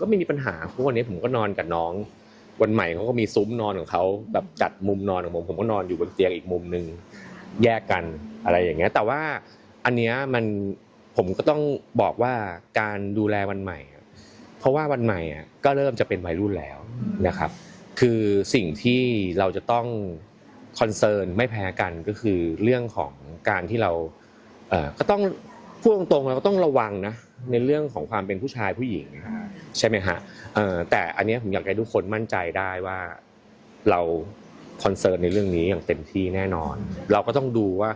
ก็ไม่มีปัญหาเพราะวันนี้ผมก็นอนกับน้อง วันใหม่เขาก็มีซุ้มนอนของเขาแบบจัดมุมนอนของผมผมก็นอนอยู่บนเตียงอีกมุมหนึ่งแยกกันอะไรอย่างเงี้ยแต่ว่าอันเนี้ยมันผมก็ต้องบอกว่าการดูแลวันใหม่ เพราะว่าวันใหม่อะก็เริ่มจะเป็นวัยรุ่นแล้วนะครับ คือสิ่งที่เราจะต้องคอนเซิร์นไม่แพ้กันก็คือเรื่องของการที่เราเอ่อก็ต้อง พูดตรงๆเราก็ต้องระวังนะในเรื่องของความเป็นผู้ชายผู้หญิง ใช่ไหมฮะเอ่อแต่อันเนี้ยผมอยากให้ทุกคนมั่นใจได้ว่าเราคอนเซิร์นในเรื่องนี้อย่างเต็มที่แน่นอน เราก็ต้องดูว่า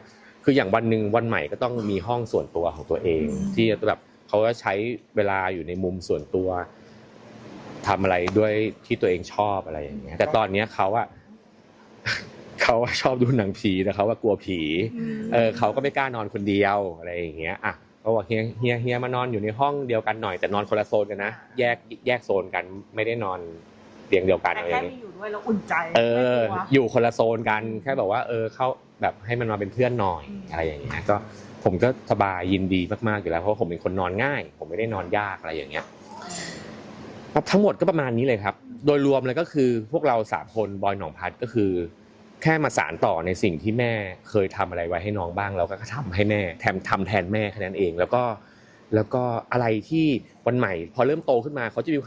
คืออย่างวันหนึ่งวันใหม่ก็ต้องมีห้องส่วนตัวของตัวเอง ที่จะแบบเขาก็ใช้เวลาอยู่ในมุมส่วนตัวทำอะไรด้วยที่ตัวเองชอบอะไรอย่างเงี้ยแต่ตอนเนี้ยเขาอะ เขาอะชอบดูหนังผีแต่เขาว่ากลัวผีเออเขาก็ไม่กล้านอนคนเดียวอะไรอย่างเงี้ยอะเขาบอกเฮียเฮียเฮียมานอนอยู่ในห้องเดียวกันหน่อยแต่นอนคนละโซนกันนะแยกแยกโซนกันไม่ได้นอนเตียงเดียวกันแต่อะไรอแค่ย่างเงี้ยมีอยู่ด้วยแล้วอุ่นใจเออ ไม่กลัว อยู่คนละโซนกันแค่แบบว่า เออเข้าแบบให้มันมาเป็นเพื่อนหน่อยอืม อะไรอย่างเงี้ยก็ผมก็สบายยินดีมากๆอยู่แล้วเพราะว่าผมเป็นคนนอนง่าย ผมไม่ได้นอนยากอะไรอย่างเงี้ยครับทั้งหมดก็ประมาณนี้เลยครับ โดยรวมเลยก็คือพวกเราสามคนบอยหนองพัดก็คือ แค่มาสารต่อในสิ่งที่แม่เคยทำอะไรไว้ให้น้องบ้างเราก็ทำให้แม่แทนทำแทนแม่แค่นั้นเอง แล้วก็แล้วก็อะไรที่วันใหม่ พอเริ่มโตขึ้นมาเขาจะมี